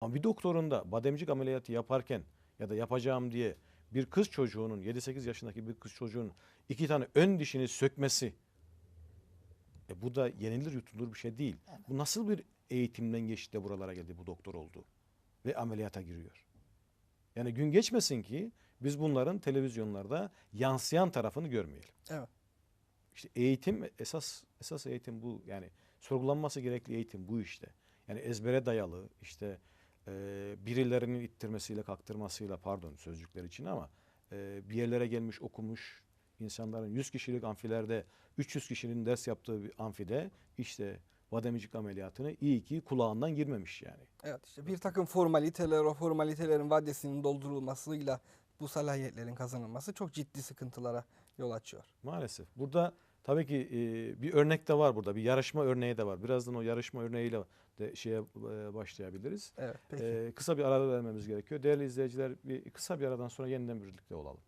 Ama bir doktorun da bademcik ameliyatı yaparken ya da yapacağım diye bir kız çocuğunun 7-8 yaşındaki bir kız çocuğun iki tane ön dişini sökmesi e bu da yenilir yutulur bir şey değil. Bu nasıl bir eğitimden geçti de buralara geldi bu doktor oldu ve ameliyata giriyor. Yani gün geçmesin ki biz bunların televizyonlarda yansıyan tarafını görmeyelim. Evet. İşte eğitim esas esas eğitim bu yani sorgulanması gerekli eğitim bu işte. Yani ezbere dayalı işte e, birilerinin ittirmesiyle kaktırmasıyla pardon sözcükler için ama e, bir yerlere gelmiş okumuş insanların 100 kişilik amfilerde 300 kişinin ders yaptığı bir amfide işte bademcik ameliyatını iyi ki kulağından girmemiş yani. Evet işte bir takım formaliteler o formalitelerin vaddesinin doldurulmasıyla bu salahiyetlerin kazanılması çok ciddi sıkıntılara yol açıyor. Maalesef. Burada tabii ki e, bir örnek de var burada. Bir yarışma örneği de var. Birazdan o yarışma örneğiyle de şeye e, başlayabiliriz. Evet peki. E, kısa bir ara vermemiz gerekiyor. Değerli izleyiciler bir kısa bir aradan sonra yeniden birlikte olalım.